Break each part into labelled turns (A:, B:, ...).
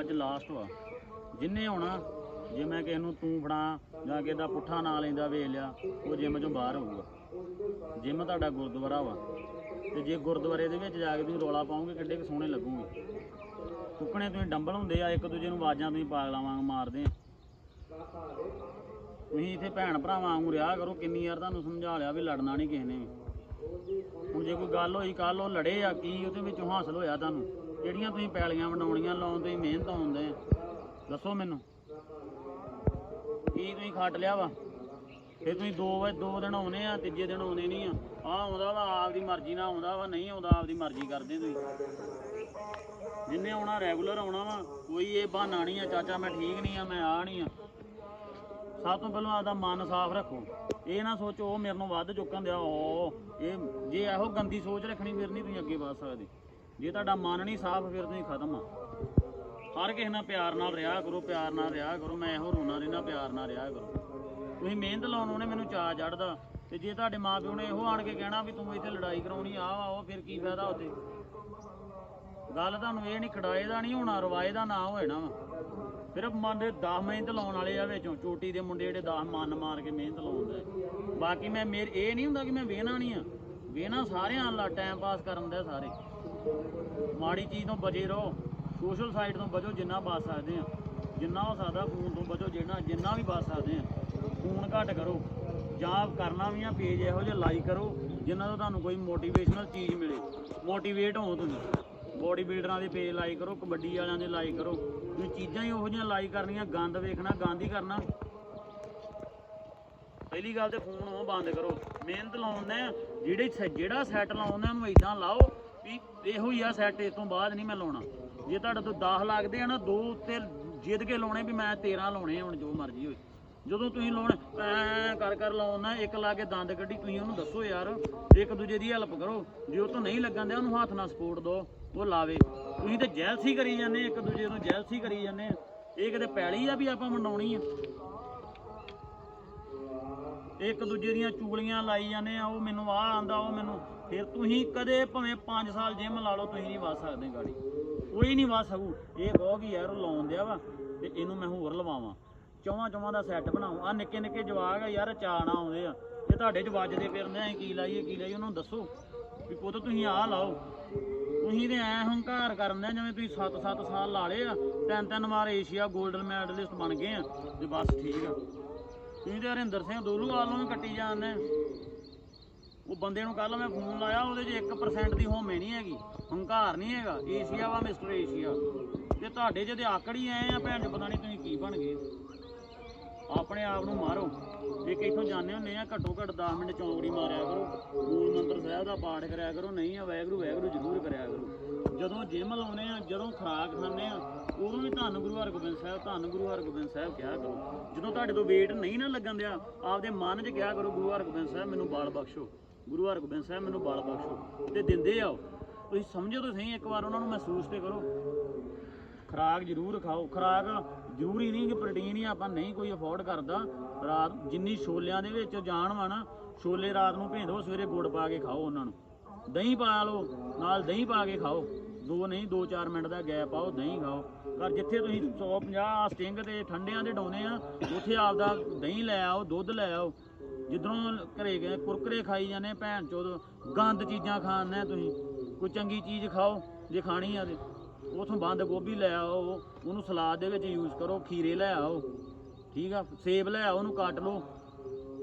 A: ਅੱਜ ਲਾਸਟ ਵਾ। ਜਿੰਨੇ ਹੋਣਾ, ਜੇ ਮੈਂ ਕਿਸੇ ਨੂੰ ਤੂੰ ਫੜਾ ਜਾਂ ਕਿਸੇ ਦਾ ਪੁੱਠਾ ਨਾ ਲੈਂਦਾ, ਵੇਖ ਲਿਆ, ਉਹ ਜਿੰਮ ਚੋਂ ਬਾਹਰ ਹੋਊਗਾ ਜਿੰਮ ਤੁਹਾਡਾ ਗੁਰਦੁਆਰਾ ਵਾ। ਤੇ ਜੇ ਗੁਰਦੁਆਰੇ ਦੇ ਵਿੱਚ ਜਾ ਕੇ ਤੁਸੀਂ ਰੋਲਾ ਪਾਉਂਗੇ ਕਿੱਡੇ ਕੁ ਸੋਹਣੇ ਲੱਗੂਗੇ। ਕੁੱਕਣੇ ਤੁਸੀਂ ਡੰਬਲ ਹੁੰਦੇ ਆ, ਇੱਕ ਦੂਜੇ ਨੂੰ ਆਵਾਜ਼ਾਂ ਤੁਸੀਂ ਪਾਗਲਾਂ ਵਾਂਗ ਮਾਰਦੇ ਆ। ਤੁਸੀਂ ਇੱਥੇ ਭੈਣ ਭਰਾਵਾਂ ਵਾਂਗੂ ਰਿਹਾ ਕਰੋ, ਕਿੰਨੀ ਯਾਰ ਤੁਹਾਨੂੰ ਸਮਝਾ ਲਿਆ ਵੀ ਲੜਨਾ ਨਹੀਂ ਕਿਸੇ ਨੇ। ਵੀ ਹੁਣ ਜੇ ਕੋਈ ਗੱਲ ਹੋਈ ਕੱਲ ਉਹ ਲੜੇ ਆ, ਕੀ ਉਹਦੇ ਵਿੱਚੋਂ ਹਾਸਲ ਹੋਇਆ ਤੁਹਾਨੂੰ? ਜਿਹੜੀਆਂ ਤੁਸੀਂ ਪੈਲੀਆਂ ਬਣਾਉਣੀਆਂ, ਲਾਉਣ ਤੁਸੀਂ ਮਿਹਨਤ ਆਉਂਦੇ ਦੱਸੋ ਮੈਨੂੰ। ਕੀ ਤੁਸੀਂ ਖੱਟ ਲਿਆ ਵਾ? ਫਿਰ ਤੁਸੀਂ ਦੋ ਵਜੇ ਦੋ ਦਿਨ ਆਉਨੇ ਆ, ਤੀਜੇ ਦਿਨ ਆਉਨੇ ਨਹੀਂ ਆ। ਆ ਆਉਂਦਾ ਵਾ, ਆਪਦੀ ਮਰਜ਼ੀ ਨਾਲ ਆਉਂਦਾ ਵਾ, ਨਹੀਂ ਆਉਂਦਾ, ਆਪਦੀ ਮਰਜ਼ੀ ਕਰਦੇ ਤੁਸੀਂ। ਜਿੰਨੇ ਆਉਣਾ ਰੈਗੂਲਰ ਆਉਣਾ ਵਾ, ਕੋਈ ਇਹ ਬਹਾਨਾ ਨਹੀਂ ਆ, ਚਾਚਾ ਮੈਂ ਠੀਕ ਨਹੀਂ ਆ, ਮੈਂ ਆ ਨਹੀਂ ਆ। ਸਭ ਤੋਂ ਪਹਿਲਾਂ ਆਪਦਾ ਮਨ ਸਾਫ਼ ਰੱਖੋ। ਇਹ ਨਾ ਸੋਚੋ, ਉਹ ਮੇਰੇ ਨੂੰ ਵੱਧ ਚੁੱਕਣ ਦਿਆ ਓ ਇਹ ਜੇ ਇਹੋ ਗੰਦੀ ਸੋਚ ਰੱਖਣੀ, ਫਿਰ ਨਹੀਂ ਤੁਸੀਂ ਅੱਗੇ ਵਧ ਸਕਦੇ। ਜੇ ਤੁਹਾਡਾ ਮਨ ਨਹੀਂ ਸਾਫ਼, ਫਿਰ ਤੁਸੀਂ ਖਤਮ ਆ। ਹਰ ਕਿਸੇ ਨਾਲ ਪਿਆਰ ਨਾਲ ਰਿਹਾ ਕਰੋ, ਪਿਆਰ ਨਾਲ ਰਿਹਾ ਕਰੋ। ਮੈਂ ਇਹੋ ਰੋਣਾ ਰਹਿਣਾ ਪਿਆਰ ਨਾਲ ਰਿਹਾ ਕਰੋ। ਤੁਸੀਂ ਮਿਹਨਤ ਲਾਉਣ ਉਹਨੇ ਮੈਨੂੰ ਚਾਅ ਚੜਦਾ ਤੇ ਜੇ ਤੁਹਾਡੇ ਮਾਪਿਓ ਨੇ ਇਹੋ ਆਣ ਕੇ ਕਹਿਣਾ ਵੀ ਤੂੰ ਇੱਥੇ ਲੜਾਈ ਕਰਾਉਣੀ, ਆ ਆਓ ਫਿਰ ਕੀ ਫਾਇਦਾ ਉੱਥੇ? ਗੱਲ ਤੁਹਾਨੂੰ ਇਹ ਨਹੀਂ, ਖੜਾਏ ਦਾ ਨਹੀਂ ਹੋਣਾ, ਰਵਾਏ ਦਾ ਨਾ ਹੋਣਾ ਵਾ। ਸਿਰਫ ਮਨ ਦੇ 10 ਮਿਹਨਤ ਲਾਉਣ ਵਾਲੇ ਆ ਵਿੱਚੋਂ। ਚੋਟੀ ਦੇ ਮੁੰਡੇ ਜਿਹੜੇ 10 ਮਨ ਮਾਰ ਕੇ ਮਿਹਨਤ ਲਾਉਂਦੇ ਬਾਕੀ ਮੈਂ ਮੇਰੇ, ਇਹ ਨਹੀਂ ਹੁੰਦਾ ਕਿ ਮੈਂ ਵੇਹਣਾ ਨਹੀਂ ਆ। ਵੇਹਣਾ ਸਾਰਿਆਂ ਨਾਲ, ਟਾਈਮ ਪਾਸ ਕਰਨ ਦਾ ਸਾਰੇ। ਮਾੜੀ ਚੀਜ਼ ਤੋਂ ਬਚੇ ਰਹੋ। ਸੋਸ਼ਲ ਸਾਈਟ ਤੋਂ ਬਚੋ ਜਿੰਨਾ ਬਚ ਸਕਦੇ ਆ। ਜਿੰਨਾ ਹੋ ਸਕਦਾ ਫੋਨ ਤੋਂ ਬਚੋ, ਜਿੰਨਾ ਜਿੰਨਾ ਵੀ ਬਚ ਸਕਦੇ ਆ। ਫੋਨ ਘੱਟ ਕਰੋ। ਜਾਂ ਕਰਨਾ ਵੀ ਆ ਪੇਜ ਇਹੋ ਜਿਹੇ ਲਾਈਕ ਕਰੋ ਜਿਨ੍ਹਾਂ ਤੋਂ ਤੁਹਾਨੂੰ ਕੋਈ ਮੋਟੀਵੇਸ਼ਨਲ ਚੀਜ਼ ਮਿਲੇ। ਮੋਟੀਵੇਟ ਹੋ ਤੁਸੀਂ। ਬੋਡੀ ਬਿਲਡਰਾਂ ਦੇ ਪੇਜ ਲਾਈਕ ਕਰੋ, ਕਬੱਡੀ ਵਾਲਿਆਂ ਦੇ ਲਾਈਕ ਕਰੋ। ਤੁਸੀਂ ਚੀਜ਼ਾਂ ਹੀ ਉਹੋ ਜਿਹੀਆਂ ਲਾਈਕ ਕਰਨੀਆਂ, ਗੰਦ ਵੇਖਣਾ, ਗੰਦ ਹੀ ਕਰਨਾ। ਪਹਿਲੀ ਗੱਲ ਤੇ ਫੋਨ ਉਹ ਬੰਦ ਕਰੋ। ਮਿਹਨਤ ਲਾਉਂਦੇ ਆ, ਜਿਹੜੇ ਸ- ਜਿਹੜਾ ਸੈੱਟ ਲਾਉਂਦੇ ਉਹਨੂੰ ਇਦਾਂ ਲਾਓ ਵੀ ਇਹੋ ਹੀ ਆ ਸੈੱਟ ਇਸ ਤੋਂ ਬਾਅਦ ਨਹੀਂ ਮੈਂ ਲਾਉਣਾ। ਜੇ ਤੁਹਾਡੇ ਤੋਂ 10 ਲੱਗਦੇ ਆ ਨਾ, ਦੋ ਉੱਤੇ ਜਿੱਦ ਕੇ ਲਾਉਣੇ ਵੀ ਮੈਂ 13 ਲਾਉਣੇ ਹੁਣ ਜੋ ਮਰਜ਼ੀ ਹੋਏ। ਜਦੋਂ ਤੁਸੀਂ ਲਾਉਣ, ਐ ਕਰ ਕਰ ਲਾਉਣਾ ਇੱਕ ਲਾ ਕੇ ਦੰਦ ਕੱਢੀ, ਤੁਸੀਂ ਉਹਨੂੰ ਦੱਸੋ ਯਾਰ, ਇੱਕ ਦੂਜੇ ਦੀ ਹੈਲਪ ਕਰੋ। ਜੇ ਉਹ ਤੋਂ ਨਹੀਂ ਲੱਗਣ ਦਿਆ, ਉਹਨੂੰ ਹੱਥ ਨਾਲ ਸਪੋਰਟ ਦਿਓ ਉਹ ਲਾਵੇ। ਤੁਸੀਂ ਤੇ ਜੈਲਸੀ ਕਰੀ ਜਾਂਦੇ ਇੱਕ ਦੂਜੇ ਨੂੰ ਜੈਲਸੀ ਕਰੀ ਜਾਂਦੇ ਆ। ਇਹ ਕਿਤੇ ਪੈਲੀ ਆ ਵੀ ਆਪਾਂ ਮਨਾਉਣੀ ਆ। ਇੱਕ ਦੂਜੇ ਦੀਆਂ ਚੂਲੀਆਂ ਲਾਈ ਜਾਂਦੇ ਆ, ਉਹ ਮੈਨੂੰ ਆਹ ਆਂਦਾ, ਉਹ ਮੈਨੂੰ ਫਿਰ ਤੁਸੀਂ ਕਦੇ ਭਾਵੇਂ 5 ਸਾਲ ਜਿਮ ਲਾ ਲਓ, ਤੁਸੀਂ ਨਹੀਂ ਵੱਧ ਸਕਦੇ ਗਾੜੀ। ਕੋਈ ਨਹੀਂ ਵੱਧ ਸਕੂ। ਇਹ ਕਹੋ ਕਿ ਯਾਰ ਉਹ ਲਾਉਣ ਦਿਆ ਵਾ ਤੇ ਇਹਨੂੰ ਮੈਂ ਹੋਰ ਲਵਾਵਾਂ। ਚੌਵਾਂ ਚੌਵਾਂ ਦਾ ਸੈੱਟ ਬਣਾਓ ਆ ਨਿੱਕੇ ਨਿੱਕੇ ਜਵਾਗ ਆ ਯਾਰ ਚਾਣਾ ਆਉਂਦੇ ਆ। ਤੇ ਤੁਹਾਡੇ ਚ ਵੱਜਦੇ ਫਿਰਦੇ ਆ ਕੀ ਲਾਈਏ ਕੀ ਲਾਈਏ, ਉਹਨਾਂ ਨੂੰ ਦੱਸੋ ਵੀ ਪੁੱਤ ਤੁਸੀਂ ਆਹ ਲਾਓ। ਤੁਸੀਂ ਤੇ ਐ ਹੰਕਾਰ ਕਰਦੇ ਆ ਜਿਵੇਂ ਤੁਸੀਂ 7-7 ਸਾਲ ਲਾ ਲਏ ਆ। ਤਿੰਨ ਤਿੰਨ ਵਾਰ ਏਸ਼ੀਆ 골ਡਨ ਮੈਡਲਿਸਟ ਬਣ ਗਏ ਆ, ਤੇ ਬਸ ਠੀਕ ਆ। ਤੁਸੀਂ ਤੇ ਹਰਿੰਦਰ ਸਿੰਘ, ਦੋਲੂਵਾਲ ਨੂੰ ਵੀ ਕੱਟੀ ਜਾਂਦੇ ਉਹ ਬੰਦੇ ਨੂੰ ਕੱਲ ਮੈਂ ਫੋਨ ਲਾਇਆ, ਉਹਦੇ 'ਚ 1% ਦੀ ਹੋਮੇ ਨਹੀਂ ਹੈਗੀ, ਹੰਕਾਰ ਨਹੀਂ ਹੈਗਾ, ਏਸ਼ੀਆ ਵਾ ਮਿਸਟਰ ਏਸ਼ੀਆ। ਤੇ ਤੁਹਾਡੇ 'ਚ ਤੇ ਆਕੜ ਹੀ ਆਏ ਆ ਭੈਣ ਚ ਪਤਾ ਨਹੀਂ ਤੁਸੀਂ ਕੀ ਬਣ ਗਏ। ਆਪਣੇ ਆਪ ਨੂੰ ਮਾਰੋ। ਇੱਕ ਇੱਥੋਂ ਜਾਂਦੇ ਹੁੰਦੇ ਆ, ਘੱਟੋ ਘੱਟ 10 ਮਿੰਟ ਚੌਂਕੜੀ ਮਾਰਿਆ ਕਰੋ। ਮੂਲ ਮੰਤਰ ਸਾਹਿਬ ਦਾ ਪਾਠ ਕਰਿਆ ਕਰੋ, ਨਹੀਂ ਆ ਵੈਗਰੂ ਵੈਗਰੂ ਜ਼ਰੂਰ ਕਰਿਆ ਕਰੋ। ਜਦੋਂ ਜਿਮ ਲਾਉਨੇ ਆ, ਜਦੋਂ ਖੁਰਾਕ ਖਾਂਦੇ ਆ, ਉਦੋਂ ਵੀ ਧੰਨ ਗੁਰੂ ਹਰਗੋਬਿੰਦ ਸਾਹਿਬ, ਧੰਨ ਗੁਰੂ ਹਰਗੋਬਿੰਦ ਸਾਹਿਬ ਕਿਹਾ ਕਰੋ। ਜਦੋਂ ਤੁਹਾਡੇ ਤੋਂ weight ਨਹੀਂ ਨਾ ਲੱਗਣ ਦਿਆ, ਆਪਦੇ ਮਨ 'ਚ ਕਿਹਾ ਕਰੋ, ਗੁਰੂ ਹਰਗੋਬਿੰਦ ਸਾਹਿਬ ਮੈਨੂੰ ਬਾਲ ਬਖਸ਼ੋ। ਗੁਰੂ ਹਰਗੋਬਿੰਦ ਸਾਹਿਬ ਮੈਨੂੰ ਬਲ ਬਖਸ਼ੋ ਤੇ ਦਿੰਦੇ ਆਓ। ਤੁਸੀਂ ਸਮਝੋ ਤਾਂ ਸਹੀ, ਇੱਕ ਵਾਰ ਉਹਨਾਂ ਨੂੰ ਮਹਿਸੂਸ ਤੇ ਕਰੋ। ਖੁਰਾਕ ਜ਼ਰੂਰ ਖਾਓ। ਖੁਰਾਕ ਜ਼ਰੂਰੀ ਨਹੀਂ ਕਿ ਪ੍ਰੋਟੀਨ ਹੀ ਆਪਾਂ ਨਹੀਂ ਕੋਈ ਅਫੋਰਡ ਕਰਦਾ। ਰਾਤ ਜਿੰਨੀ ਛੋਲਿਆਂ ਦੇ ਵਿੱਚ ਜਾਣ ਵਾ ਨਾ, ਛੋਲੇ ਰਾਤ ਨੂੰ ਭੇਂਦੋ ਸਵੇਰੇ ਗੁੜ ਪਾ ਕੇ ਖਾਓ ਉਹਨਾਂ ਨੂੰ। ਦਹੀਂ ਪਾ ਲਓ, ਨਾਲ ਦਹੀਂ ਪਾ ਕੇ ਖਾਓ। ਦੋ ਨਹੀਂ 2-4 ਮਿੰਟ ਦਾ ਗੈਪ ਆਓ, ਦਹੀਂ ਖਾਓ। ਪਰ ਜਿੱਥੇ ਤੁਸੀਂ 150 ਸਟਿੰਗ ਤੇ ਠੰਡਿਆਂ ਦੇ ਡਾਉਨੇ ਆ, ਉੱਥੇ ਆਪਦਾ ਦਹੀਂ ਲੈ ਆਓ, ਦੁੱਧ ਲੈ ਆਓ। ਜਿੱਧਰੋਂ ਘਰੇ ਗਏ, ਕੁਰਕਰੇ ਖਾਈ ਜਾਂਦੇ ਭੈਣ ਚੋਦ, ਗੰਦ ਚੀਜ਼ਾਂ ਖਾਣੇ ਤੁਸੀਂ। ਕੋਈ ਚੰਗੀ ਚੀਜ਼ ਖਾਓ, ਜੇ ਖਾਣੀ ਆ ਤੇ। ਉਥੋਂ ਬੰਦ ਗੋਭੀ ਲੈ ਆਓ, ਉਹਨੂੰ ਸਲਾਦ ਦੇ ਵਿੱਚ ਯੂਜ਼ ਕਰੋ, ਖੀਰੇ ਲੈ ਆਓ। ਠੀਕ ਆ, ਸੇਬ ਲੈ ਆਓ, ਉਹਨੂੰ ਕੱਟ ਲਓ।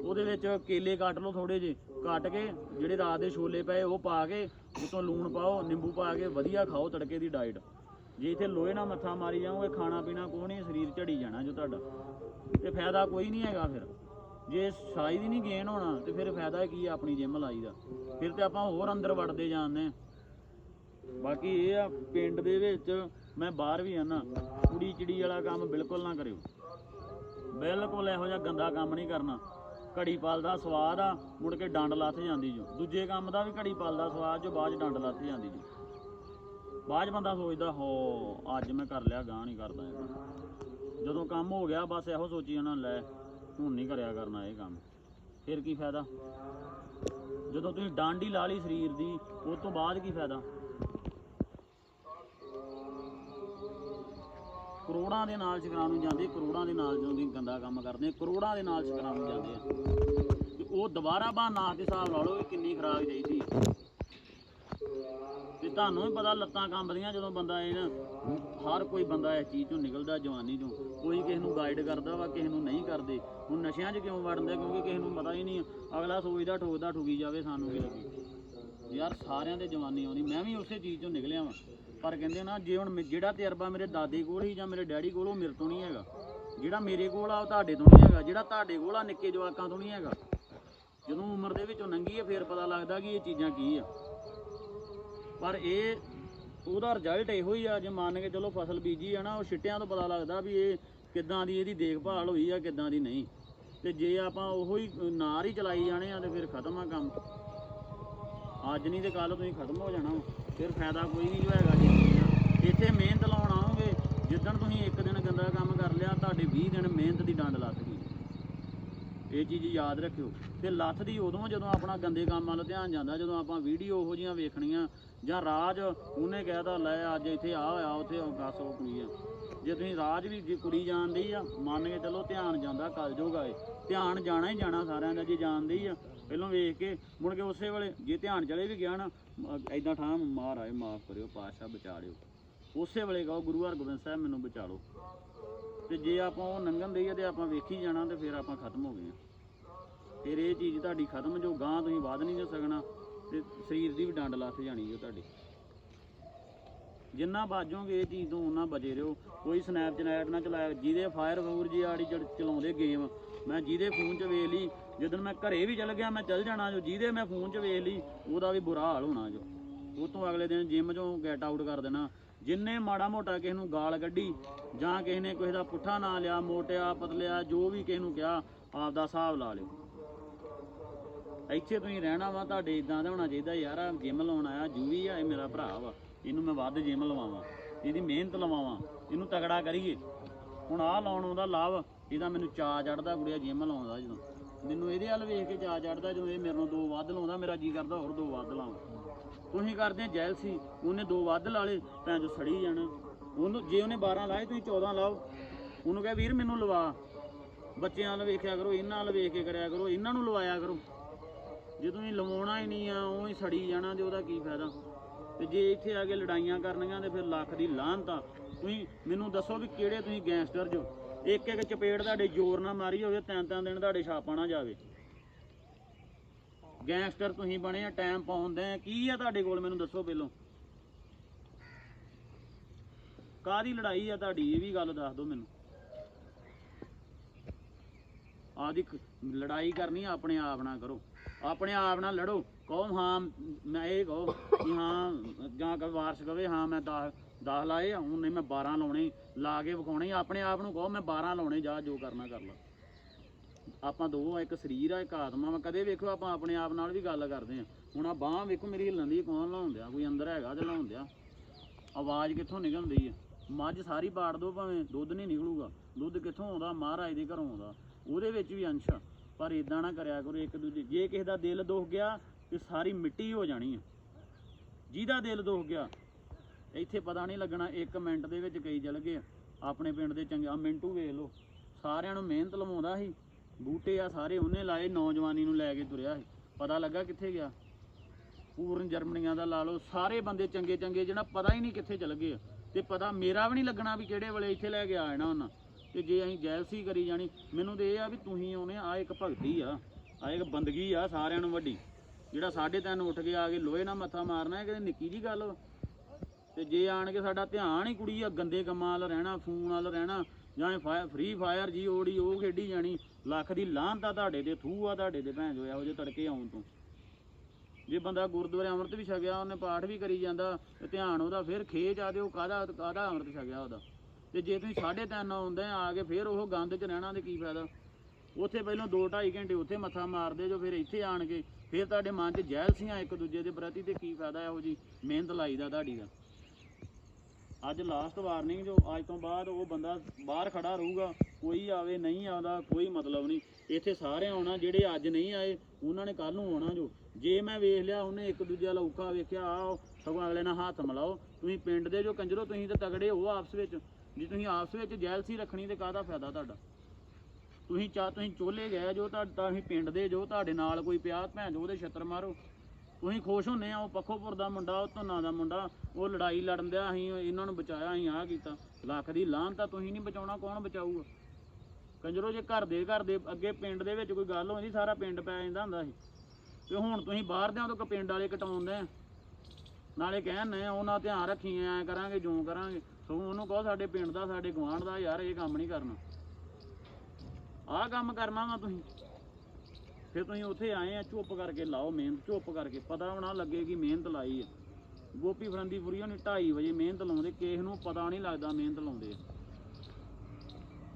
A: ਉਹਦੇ ਵਿੱਚ ਕੇਲੇ ਕੱਟ ਲਓ ਥੋੜੇ ਜਿਹੇ, ਕੱਟ ਕੇ ਜਿਹੜੇ ਰਾਤ ਦੇ ਛੋਲੇ ਪਏ ਉਹ ਪਾ ਕੇ, ਉਤੋਂ ਲੂਣ ਪਾਓ, ਨਿੰਬੂ ਪਾ ਕੇ, ਵਧੀਆ ਖਾਓ ਤੜਕੇ ਦੀ ਡਾਈਟ ਜੇ ਇੱਥੇ ਲੋਹੇ ਨਾਲ ਮੱਥਾ ਮਾਰੀ ਜਾਓਗੇ, ਖਾਣਾ ਪੀਣਾ ਕੋਈ ਨਹੀਂ, ਸਰੀਰ ਝੜੀ ਜਾਣਾ ਜੋ ਤੁਹਾਡਾ। ਤੇ ਫਾਇਦਾ ਕੋਈ ਨਹੀਂ ਹੈਗਾ ਫਿਰ। ਜੇ ਸਾਈਜ਼ ਹੀ ਨਹੀਂ ਗੇਨ ਹੋਣਾ, ਤੇ ਫਿਰ ਫਾਇਦਾ ਕੀ ਆ ਆਪਣੀ ਜਿਮ ਲਾਈ ਦਾ? ਫਿਰ ਤੇ ਆਪਾਂ ਹੋਰ ਅੰਦਰ ਵੜਦੇ ਜਾਂਦੇ ਹਾਂ। ਬਾਕੀ ਇਹ ਆ, ਪਿੰਡ ਦੇ ਵਿੱਚ ਮੈਂ ਬਾਹਰ ਵੀ ਆਨਾ। ਕੁੜੀ ਚਿੜੀ ਵਾਲਾ ਕੰਮ ਬਿਲਕੁਲ ਨਾ ਕਰਿਓ। ਬਿਲਕੁਲ ਇਹੋ ਜਿਹਾ ਗੰਦਾ ਕੰਮ ਨਹੀਂ ਕਰਨਾ। ਘੜੀ ਪਲ ਦਾ ਸਵਾਦ ਆ, ਮੁੜ ਕੇ ਡੰਡ ਲੱਥ ਜਾਂਦੀ ਜੋ। ਦੂਜੇ ਕੰਮ ਦਾ ਵੀ ਘੜੀ ਪਲ ਦਾ ਸਵਾਦ, ਜੋ ਬਾਅਦ ਚ ਡੰਡ ਲੱਥ ਜਾਂਦੀ ਜੋ। ਬਾਅਦ 'ਚ ਬੰਦਾ ਸੋਚਦਾ, ਹੋ, ਅੱਜ ਮੈਂ ਕਰ ਲਿਆ ਗਾਂ ਨਹੀਂ ਕਰਦਾ ਜਦੋਂ ਕੰਮ ਹੋ ਗਿਆ, ਬਸ ਇਹੋ ਸੋਚੀ ਜਾਣਾ, ਲੈ ਹੁਣ ਨਹੀਂ ਕਰਿਆ ਕਰਨਾ ਇਹ ਕੰਮ। ਫਿਰ ਕੀ ਫਾਇਦਾ? ਜਦੋਂ ਤੁਸੀਂ ਡਾਂਡੀ ਲਾ ਲਈ ਸਰੀਰ ਦੀ, ਉਸ ਤੋਂ ਬਾਅਦ ਕੀ ਫਾਇਦਾ? ਕਰੋੜਾਂ ਦੇ ਨਾਲ ਸ਼ਿਕਾਰਾਂ ਨੂੰ ਜਾਂਦੇ, ਕਰੋੜਾਂ ਦੇ ਨਾਲ ਜਦੋਂ ਤੁਸੀਂ ਗੰਦਾ ਕੰਮ ਕਰਦੇ, ਕਰੋੜਾਂ ਦੇ ਨਾਲ ਸ਼ਿਕਾਰਾਂ ਨੂੰ ਜਾਂਦੇ ਆ। ਤੇ ਉਹ ਦੁਬਾਰਾ ਬਹਾਨਾ ਕੇ ਹਿਸਾਬ ਲਾ ਲਓ ਕਿ ਕਿੰਨੀ ਖਰਾਕ ਚਾਹੀਦੀ ਤੇ ਤੁਹਾਨੂੰ ਵੀ ਪਤਾ ਲੱਤਾਂ ਕੰਬਦੀਆਂ ਜਦੋਂ ਬੰਦਾ ਇਹ ਨਾ, ਹਰ ਕੋਈ ਬੰਦਾ ਇਸ ਚੀਜ਼ ਚੋਂ ਨਿਕਲਦਾ, ਜਵਾਨੀ ਚੋਂ। ਕੋਈ ਕਿਸੇ ਨੂੰ ਗਾਈਡ ਕਰਦਾ ਵਾ, ਕਿਸੇ ਨੂੰ ਨਹੀਂ ਕਰਦੇ। ਹੁਣ ਨਸ਼ਿਆਂ 'ਚ ਕਿਉਂ ਵੜਦੇ? ਕਿਉਂਕਿ ਕਿਸੇ ਨੂੰ ਪਤਾ ਹੀ ਨਹੀਂ ਅਗਲਾ ਸੋਚਦਾ ਠੋਕਦਾ ਠੁਕੀ ਜਾਵੇ, ਸਾਨੂੰ ਕੀ ਲੱਗੇ? ਯਾਰ ਸਾਰਿਆਂ ਦੇ ਜਵਾਨੀ ਆਉਂਦੀ। ਮੈਂ ਵੀ ਉਸੇ ਚੀਜ਼ ਚੋਂ ਨਿਕਲਿਆ ਵਾਂ। ਪਰ ਕਹਿੰਦੇ ਨਾ, ਜੇ ਹੁਣ ਮੇ- ਜਿਹੜਾ ਤਜਰਬਾ ਮੇਰੇ ਦਾਦੇ ਕੋਲ ਹੀ ਜਾਂ ਮੇਰੇ ਡੈਡੀ ਕੋਲ, ਉਹ ਮੇਰੇ ਤੋਂ ਨਹੀਂ ਹੈਗਾ। ਜਿਹੜਾ ਮੇਰੇ ਕੋਲ ਆ, ਉਹ ਤੁਹਾਡੇ ਤੋਂ ਨਹੀਂ ਹੈਗਾ। ਜਿਹੜਾ ਤੁਹਾਡੇ ਕੋਲ ਆ, ਨਿੱਕੇ ਜਵਾਕਾਂ ਤੋਂ ਨਹੀਂ ਹੈਗਾ। ਜਦੋਂ ਉਮਰ ਦੇ ਵਿੱਚੋਂ ਲੰਘੀ ਹੈ ਫਿਰ ਪਤਾ ਲੱਗਦਾ ਕਿ ਇਹ ਚੀਜ਼ਾਂ ਕੀ ਆ। ਪਰ ਇਹ ਉਹਦਾ ਰਿਜ਼ਲਟ ਇਹੋ ਹੀ ਆ, ਜੇ ਮੰਨ ਕੇ ਚਲੋ ਫਸਲ ਬੀਜੀ ਆ ਨਾ, ਉਹ ਛਿੱਟਿਆਂ ਤੋਂ ਪਤਾ ਲੱਗਦਾ ਵੀ ਇਹ ਕਿੱਦਾਂ ਦੀ ਇਹਦੀ ਦੇਖਭਾਲ ਹੋਈ ਆ, ਕਿੱਦਾਂ ਦੀ ਨਹੀਂ। ਤੇ ਜੇ ਆਪਾਂ ਉਹੋ ਹੀ ਨਾਰ ਹੀ ਚਲਾਈ ਜਾਣੇ ਆ ਤੇ ਫਿਰ ਖਤਮ ਆ ਕੰਮ। ਅੱਜ ਨਹੀਂ ਤੇ ਕੱਲ ਤੁਸੀਂ ਖਤਮ ਹੋ ਜਾਣਾ ਵਾ। ਫਿਰ ਫਾਇਦਾ ਕੋਈ ਨਹੀਂ ਜੋ ਹੈਗਾ ਜੀ। ਇੱਥੇ ਮਿਹਨਤ ਲਾਉਣ ਆਓਗੇ, ਜਿੱਦਣ ਤੁਸੀਂ ਇੱਕ ਦਿਨ ਗੰਦਾ ਕੰਮ ਕਰ ਲਿਆ, ਤੁਹਾਡੇ 20 ਦਿਨ ਮਿਹਨਤ ਦੀ ਡੰਡ ਲੱਗ ਗਈ। ਇਹ ਚੀਜ਼ ਯਾਦ ਰੱਖਿਓ। ਤੇ ਲੱਥ ਦੀ ਉਦੋਂ ਜਦੋਂ ਆਪਣਾ ਗੰਦੇ ਕੰਮ ਵੱਲ ਧਿਆਨ ਜਾਂਦਾ, ਜਦੋਂ ਆਪਾਂ ਵੀਡੀਓ ਉਹੋ ਜੀਆਂ ਵੇਖਣੀਆਂ, ਜਾਂ ਰਾਜ ਉਹਨੇ ਕਹਿਤਾ, ਲੈ ਅੱਜ ਇੱਥੇ ਆ ਹੋਇਆ ਉੱਥੇ ਉਹ ਦੱਸ ਉਹ ਕੁੜੀ ਆ ਜੇ ਤੁਸੀਂ ਰਾਜ ਵੀ ਜੇ ਕੁੜੀ ਜਾਣਦੀ ਆ, ਮੰਨ ਕੇ ਚਲੋ ਧਿਆਨ ਜਾਂਦਾ ਕਲ ਜੋਗਾ ਏ ਧਿਆਨ ਜਾਣਾ ਹੀ ਜਾਣਾ ਸਾਰਿਆਂ ਦਾ ਜੇ ਜਾਣਦੀ ਆ। ਪਹਿਲਾਂ ਵੇਖ ਕੇ ਮੁੜ ਕੇ ਉਸੇ ਵੇਲੇ ਜੇ ਧਿਆਨ ਚਲੇ ਵੀ ਗਿਆ ਨਾ ਐਦਾਂ ਠਾਂ ਮਾਰ ਆਏ, ਮਾਫ ਕਰਿਓ, ਪਾਤਸ਼ਾਹ ਬਚਾ ਲਿਓ। ਉਸੇ ਵੇਲੇ ਕਹੋ, ਗੁਰੂ ਹਰਗੋਬਿੰਦ ਸਾਹਿਬ ਮੈਨੂੰ ਬਚਾ ਲਓ। ਤੇ ਜੇ ਆਪਾਂ ਉਹ ਨੰਗਨ ਦੇਈਏ ਤੇ ਆਪਾਂ ਵੇਖੀ ਜਾਣਾ ਤੇ ਫਿਰ ਆਪਾਂ ਖਤਮ ਹੋ ਗਏ ਆ ਫਿਰ ਇਹ ਚੀਜ਼ ਤੁਹਾਡੀ ਖਤਮ, ਜੋ ਗਾਂ ਤੁਸੀਂ ਵੱਧ ਨਹੀਂ ਜਾ ਸਕਣਾ ਤੇ ਸਰੀਰ ਦੀ ਵੀ ਡੰਡ ਲੱਥ ਜਾਣੀ ਜੋ ਤੁਹਾਡੀ। ਜਿੰਨਾ ਬਾਜੋਗੇ ਇਹ ਚੀਜ਼ ਤੋਂ ਉਹਨਾਂ ਬਚੇ ਰਹੋ। ਕੋਈ ਸਨੈਪ ਚੈਟ ਨਾ ਚਲਾਇਆ, ਜਿਹਦੇ ਫਾਇਰ ਫੂਰ ਜੀ ਆੜੀ ਚੜ- ਚਲਾਉਂਦੇ ਗੇਮ, ਮੈਂ ਜਿਹਦੇ ਫੋਨ 'ਚ ਵੇਖ ਲਈ, ਜਦੋਂ ਮੈਂ ਘਰੇ ਵੀ ਚਲ ਗਿਆ, ਮੈਂ ਚੱਲ ਜਾਣਾ ਜੋ, ਜਿਹਦੇ ਮੈਂ ਫੋਨ 'ਚ ਵੇਖ ਲਈ, ਉਹਦਾ ਵੀ ਬੁਰਾ ਹਾਲ ਹੋਣਾ ਜੋ। ਉਹ ਤੋਂ ਅਗਲੇ ਦਿਨ ਜਿਮ 'ਚੋਂ ਗੈਟ ਆਊਟ ਕਰ ਦੇਣਾ ਜਿੰਨੇ ਮਾੜਾ ਮੋਟਾ ਕਿਸੇ ਨੂੰ ਗਾਲ ਕੱਢੀ ਜਾਂ ਕਿਸੇ ਨੇ ਕਿਸੇ ਦਾ ਪੁੱਠਾ ਨਾ ਲਿਆ, ਮੋਟਿਆ, ਪਤਲਿਆ, ਜੋ ਵੀ ਕਿਸੇ ਨੂੰ ਕਿਹਾ ਆਪ ਦਾ ਹਿਸਾਬ ਲਾ ਲਿਓ। ਇੱਥੇ ਤੁਸੀਂ ਰਹਿਣਾ ਵਾ, ਤੁਹਾਡੇ ਇਦਾਂ ਦਾ ਹੋਣਾ ਚਾਹੀਦਾ, ਯਾਰ ਆ ਜਿਮ ਲਾਉਣ ਆਇਆ ਜੂਵੀ ਆ, ਇਹ ਮੇਰਾ ਭਰਾ ਵਾ। ਇਹਨੂੰ ਮੈਂ ਵੱਧ ਜਿਮ ਲਵਾਵਾਂ, ਇਹਦੀ ਮਿਹਨਤ ਲਵਾਵਾਂ, ਇਹਨੂੰ ਤਗੜਾ ਕਰੀਏ। ਹੁਣ ਆਹ ਲਾਉਣ ਉਹਦਾ ਲਾਭ, ਇਹਦਾ ਮੈਨੂੰ ਚਾਅ ਚੜਦਾ ਗੁੜੀਆ ਜਿਮ ਲਾਉਂਦਾ ਜਦੋਂ। ਮੈਨੂੰ ਇਹਦੇ ਵੱਲ ਵੇਖ ਕੇ ਚਾਅ ਚੜਦਾ ਜਦੋਂ ਇਹ ਮੇਰੇ ਨੂੰ ਦੋ ਵੱਧ ਲਾਉਂਦਾ, ਮੇਰਾ ਜੀ ਕਰਦਾ ਹੋਰ ਦੋ ਵੱਧ ਲਾਵਾਂ। ਤੁਸੀਂ ਕਰਦੇ ਜੈਲਸੀ ਉਹਨੇ ਦੋ ਵੱਧ ਲਾ ਲਏ, ਭੈਣ ਜੋ ਸੜੀ ਜਾਣਾ। ਉਹਨੂੰ ਜੇ ਉਹਨੇ 12 ਲਾਏ, ਤੁਸੀਂ 14 ਲਾਓ। ਉਹਨੂੰ ਕਹੇ, ਵੀਰ ਮੈਨੂੰ ਲਵਾ। ਬੱਚਿਆਂ ਨਾਲ ਵੇਖਿਆ ਕਰੋ, ਇਹਨਾਂ ਨਾਲ ਵੇਖ ਕੇ ਕਰਿਆ ਕਰੋ, ਇਹਨਾਂ ਨੂੰ ਲਵਾਇਆ ਕਰੋ। ਜੇ ਤੁਸੀਂ ਲਵਾਉਣਾ ਹੀ ਨਹੀਂ ਆ ਉਹ ਹੀ ਸੜੀ ਜਾਣਾ ਤੇ ਉਹਦਾ ਕੀ ਫਾਇਦਾ? ਤੇ ਜੇ ਇੱਥੇ ਆ ਕੇ ਲੜਾਈਆਂ ਕਰਨੀਆਂ ਤੇ ਫਿਰ ਲੱਖ ਦੀ ਲਾਹਨਤਾ ਤੁਸੀਂ ਮੈਨੂੰ ਦੱਸੋ ਵੀ ਕਿਹੜੇ ਤੁਸੀਂ ਗੈਂਗਸਟਰ ਜੋ। ਇੱਕ ਇੱਕ ਚਪੇੜ ਤੁਹਾਡੇ ਜ਼ੋਰ ਨਾਲ ਮਾਰੀ ਹੋਵੇ ਤਿੰਨ ਤਿੰਨ ਦਿਨ ਤੁਹਾਡੇ ਛਾਪਾ ਨਾ ਜਾਵੇ। ਗੈਂਗਸਟਰ ਤੁਸੀਂ ਬਣੇ ਆ ਟਾਈਮ ਪਾਉਂਦੇ ਆ। ਕੀ ਆ ਤੁਹਾਡੇ ਕੋਲ? ਮੈਨੂੰ ਦੱਸੋ ਪਹਿਲੋਂ। ਕਾਦੀ ਲੜਾਈ ਆ ਤੁਹਾਡੀ? ਇਹ ਵੀ ਗੱਲ ਦੱਸ ਦਿਓ ਮੈਨੂੰ। ਆਦੀ ਲੜਾਈ ਕਰਨੀ ਆਪਣੇ ਆਪ ਨਾਲ ਕਰੋ। ਆਪਣੇ ਆਪ ਨਾਲ ਲੜੋ। ਕਹੋ ਹਾਂ ਮੈਂ ਇਹ ਕਹੋ ਕਿ ਹਾਂ ਜਾਂ ਕੋਈ ਵਾਰਸ ਕਵੇ ਹਾਂ ਮੈਂ 10 10 ਲਾਏ ਆ, ਹੁਣ ਨਹੀਂ ਮੈਂ 12 ਲਾਉਣੇ ਲਾ ਕੇ ਵਿਖਾਉਣੇ ਆਪਣੇ ਆਪ ਨੂੰ ਕਹੋ ਮੈਂ 12 ਲਾਉਣੇ ਜਾ ਜੋ ਕਰਨਾ ਕਰ ਲਾ। ਆਪਾਂ ਦੋ ਆ ਇੱਕ ਸਰੀਰ ਆ, ਇੱਕ ਆਤਮਾ ਵਾ। ਕਦੇ ਵੇਖੋ ਆਪਾਂ ਆਪਣੇ ਆਪ ਨਾਲ ਵੀ ਗੱਲ ਕਰਦੇ ਆ। ਹੁਣ ਆ ਬਾਹ ਵੇਖੋ, ਮੇਰੀ ਹਿੱਲਣ ਦੀ, ਕੌਣ ਲਾਉਂਦਿਆ ਕੋਈ ਅੰਦਰ ਹੈਗਾ ਤੇ ਲਾਉਂਦਿਆ ਆਵਾਜ਼ ਕਿੱਥੋਂ ਨਿਕਲਦੀ ਆ? ਮੱਝ ਸਾਰੀ ਬਾੜ ਦੋ ਭਾਵੇਂ, ਦੁੱਧ ਨਹੀਂ ਨਿਕਲੂਗਾ। ਦੁੱਧ ਕਿੱਥੋਂ ਆਉਂਦਾ? ਮਹਾਰਾਜ ਦੇ ਘਰੋਂ ਆਉਂਦਾ। ਉਹਦੇ ਵਿੱਚ ਵੀ ਅੰਸ਼ ਆ। ਪਰ ਇਦਾਂ ਨਾ ਕਰਿਆ ਕਰੋ, ਇੱਕ ਦੂਜੇ ਜੇ ਕਿਸੇ ਦਾ ਦਿਲ ਦੁਖ ਗਿਆ, ਤੇ ਸਾਰੀ ਮਿੱਟੀ ਹੋ ਜਾਣੀ ਆ। ਜਿਹਦਾ ਦਿਲ ਦੁਖ ਗਿਆ, ਇੱਥੇ ਪਤਾ ਨਹੀਂ ਲੱਗਣਾ 1 ਮਿੰਟ ਦੇ ਵਿੱਚ ਕਈ ਚਲ ਗਏ ਆਪਣੇ ਪਿੰਡ ਦੇ ਚੰਗੇ ਆ ਮਿੰਟੂ ਵੇਖ ਲਓ। ਸਾਰਿਆਂ ਨੂੰ ਮਿਹਨਤ ਲਵਾਉਂਦਾ ਸੀ। ਬੂਟੇ ਆ ਸਾਰੇ ਉਹਨੇ ਲਾਏ, ਨੌਜਵਾਨੀ ਨੂੰ ਲੈ ਕੇ ਤੁਰਿਆ ਸੀ ਪਤਾ ਲੱਗਾ ਕਿੱਥੇ ਗਿਆ ਪੂਰਨ ਜਰਮਨੀਆਂ ਦਾ ਲਾ ਲਓ, ਸਾਰੇ ਬੰਦੇ ਚੰਗੇ ਚੰਗੇ ਜਿਹੜਾ ਪਤਾ ਹੀ ਨਹੀਂ ਕਿੱਥੇ ਚਲ ਗਏ ਆ। ਤੇ ਪਤਾ ਮੇਰਾ ਵੀ ਨਹੀਂ ਲੱਗਣਾ ਵੀ ਕਿਹੜੇ ਵੇਲੇ ਇੱਥੇ ਲੈ ਕੇ ਆ ਜਾਣਾ ਉਹਨਾਂ ਤੇ ਜੇ ਅਸੀਂ ਜੈਲਸੀ ਕਰੀ ਜਾਣੀ, ਮੈਨੂੰ ਤੇ ਇਹ ਆ ਵੀ ਤੁਸੀਂ ਆਉਨੇ ਆ ਇੱਕ ਭਗਤੀ ਆ ਆ ਇੱਕ ਬੰਦਗੀ ਆ ਸਾਰਿਆਂ ਨੂੰ ਵੱਡੀ ਜਿਹੜਾ ਸਾਢੇ ਤਿੰਨ ਉੱਠ ਕੇ ਆ ਕੇ ਲੋਹੇ ਨਾਲ ਮੱਥਾ ਮਾਰਨਾ ਹੈ ਕਿ ਨਿੱਕੀ ਜੀ ਗੱਲ ਵਾ। ਤੇ ਜੇ ਆਣ ਕੇ ਸਾਡਾ ਧਿਆਨ ਹੀ ਕੁੜੀ ਆ, ਗੰਦੇ ਕੰਮਾਂ ਵੱਲ ਰਹਿਣਾ, ਫੋਨ ਵੱਲ ਰਹਿਣਾ ਜਾਂ ਫ੍ਰੀ ਫਾਇਰ ਜੀ ਓੜੀ ਉਹ ਖੇਡੀ ਜਾਣੀ, ਲੱਖ ਦੀ ਲਾਹਨਤ ਆ ਤੁਹਾਡੇ ਤੇ, ਥੂ ਆ ਤੁਹਾਡੇ ਤੇ ਭੈਣ ਜੋ ਇਹੋ ਜਿਹੇ ਤੜਕੇ ਆਉਣ ਤੋਂ। ਜੇ ਬੰਦਾ ਗੁਰਦੁਆਰੇ ਅੰਮ੍ਰਿਤ ਵੀ ਛਕਿਆ, ਉਹਨੇ ਪਾਠ ਵੀ ਕਰੀ ਜਾਂਦਾ, ਤੇ ਧਿਆਨ ਉਹਦਾ ਫਿਰ ਖੇਚ ਆ ਤੇ ਉਹ ਕਾਹਦਾ ਕਾਹਦਾ ਅੰਮ੍ਰਿਤ ਛਕਿਆ ਉਹਦਾ। ਤੇ ਜੇ ਤੁਸੀਂ 3:30 ਆਉਂਦੇ ਆ ਕੇ ਫਿਰ ਉਹ ਗੰਦ 'ਚ ਰਹਿਣਾ ਤੇ ਕੀ ਫਾਇਦਾ? ਉੱਥੇ ਪਹਿਲਾਂ 2-2.5 ਘੰਟੇ ਉੱਥੇ ਮੱਥਾ ਮਾਰਦੇ ਜੋ ਫਿਰ ਇੱਥੇ ਆਣ ਕੇ, ਫਿਰ ਤੁਹਾਡੇ ਮਨ 'ਚ ਜੈਲਸੀਆਂ ਇੱਕ ਦੂਜੇ ਦੇ ਪ੍ਰਤੀ ਤੇ ਕੀ ਫਾਇਦਾ ਇਹੋ ਜੀ ਮਿਹਨਤ ਲਾਈ ਦਾ ਤੁਹਾਡੀ ਦਾ? ਅੱਜ ਲਾਸਟ ਵਾਰਨਿੰਗ ਜੋ ਅੱਜ ਤੋਂ ਬਾਅਦ ਉਹ ਬੰਦਾ ਬਾਹਰ ਖੜਾ ਰਹੂਗਾ, ਕੋਈ ਆਵੇ ਨਹੀਂ ਆਉਂਦਾ, ਕੋਈ ਮਤਲਬ ਨਹੀਂ। ਇੱਥੇ ਸਾਰੇ ਆਉਣਾ, ਜਿਹੜੇ ਅੱਜ ਨਹੀਂ ਆਏ, ਉਹਨਾਂ ਨੇ ਕੱਲ ਨੂੰ ਆਉਣਾ ਜੋ। ਜੇ ਮੈਂ ਵੇਖ ਲਿਆ, ਉਹਨੇ ਇੱਕ ਦੂਜੇ ਵਾਲਾ ਔਖਾ ਵੇਖਿਆ ਆ ਸਗੋਂ ਅਗਲੇ ਨਾਲ ਹੱਥ ਮਿਲਾਓ। ਤੁਸੀਂ ਪਿੰਡ ਦੇ ਜੋ ਕੰਜਰੋ, ਤੁਸੀਂ ਤਾਂ ਤਗੜੇ ਹੋ ਆਪਸ ਵਿੱਚ। ਜੇ ਤੁਸੀਂ ਆਪਸ ਵਿੱਚ ਜੈਲਸੀ ਰੱਖਣੀ, ਤੇ ਕਾਹਦਾ ਫਾਇਦਾ ਤੁਹਾਡਾ? ਤੁਸੀਂ ਚਾ ਤੁਸੀਂ ਚੋਲੇ ਗਏ ਜੋ ਤੁਹਾਡਾ ਅਸੀਂ ਪਿੰਡ ਦੇ ਜੋ, ਤੁਹਾਡੇ ਨਾਲ ਕੋਈ ਪਿਆਰ ਭੈਣ ਜੋ, ਉਹਦੇ ਛੱਤਰ ਮਾਰੋ। ਤੁਸੀਂ ਖੁਸ਼ ਹੁੰਨੇ ਆ, ਉਹ ਪੱਖੋਪੁਰ ਦਾ ਮੁੰਡਾ, ਉਹ ਧੰਨਾ ਦਾ ਮੁੰਡਾ, ਉਹ ਲੜਾਈ ਲੜਨ ਦਿਆ ਅਸੀਂ ਇਹਨਾਂ ਨੂੰ ਬਚਾਇਆ ਅਸੀਂ ਆਹ ਕੀਤਾ। ਲੱਖ ਦੀ ਲਾਹਨ ਤਾਂ ਤੁਸੀਂ ਨਹੀਂ ਬਚਾਉਣਾ, ਕੌਣ ਬਚਾਊਗਾ? ਕੰਜਰੋ, ਜੇ ਘਰ ਦੇ ਘਰ ਦੇ ਅੱਗੇ ਪਿੰਡ ਦੇ ਵਿੱਚ ਕੋਈ ਗੱਲ ਹੋਈ ਸਾਰਾ ਪਿੰਡ ਪੈ ਜਾਂਦਾ ਹੁੰਦਾ ਸੀ। ਤੇ ਹੁਣ ਤੁਸੀਂ ਬਾਹਰ ਦਿਆਂ ਤੋਂ ਪਿੰਡ ਵਾਲੇ ਕਟਾਉਂਦੇ ਆ। ਨਾਲੇ ਕਹਿੰਦੇ ਆ, ਉਹਨਾਂ ਧਿਆਨ ਰੱਖੀ, ਐ ਕਰਾਂਗੇ, ਜੋ ਕਰਾਂਗੇ। ਸੋ ਉਹਨੂੰ ਕਹੋ, ਸਾਡੇ ਪਿੰਡ ਦਾ, ਸਾਡੇ ਗਵਾਂਢ ਦਾ, ਯਾਰ ਇਹ ਕੰਮ ਨਹੀਂ ਕਰਨਾ। ਆਹ ਕੰਮ ਕਰਨਾ ਵਾ ਤੁਸੀਂ। ਫਿਰ ਤੁਸੀਂ ਉੱਥੇ ਆਏ ਆ, ਚੁੱਪ ਕਰਕੇ ਲਾਓ ਮਿਹਨਤ, ਚੁੱਪ ਕਰਕੇ। ਪਤਾ ਹੋਣਾ ਲੱਗੇ ਕਿ ਮਿਹਨਤ ਲਾਈ ਹੈ ਗੋਪੀ ਫਰੰਦੀ ਫੁਰੀ, ਉਹਨੇ 2:30 ਵਜੇ ਮਿਹਨਤ ਲਾਉਂਦੇ, ਕਿਸੇ ਨੂੰ ਪਤਾ ਨਹੀਂ ਲੱਗਦਾ ਮਿਹਨਤ ਲਾਉਂਦੇ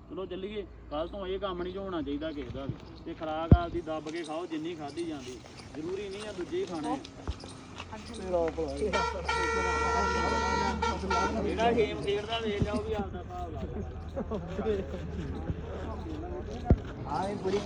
A: ਚਲੋ ਚੱਲੀਏ ਕੱਲ ਤੋਂ ਇਹ ਕੰਮ ਨਹੀਂ ਜੋ ਹੋਣਾ ਚਾਹੀਦਾ ਕਿਸੇ ਦਾ ਵੀ। ਤੇ ਖਰਾਕ ਆਪਦੀ ਦੱਬ ਕੇ ਖਾਓ, ਜਿੰਨੀ ਖਾਧੀ ਜਾਂਦੀ। ਜ਼ਰੂਰੀ ਨਹੀਂ ਆ ਦੂਜੇ ਹੀ ਖਾਣੇ ਜਿਹੜਾ ਗੇਮ ਖੇਡਦਾ ਵੇਖ ਲਿਆ ਵੀ ਆਪਦਾ ਹਿਸਾਬ ਲਾ
B: ਆਏ ਬੜੀ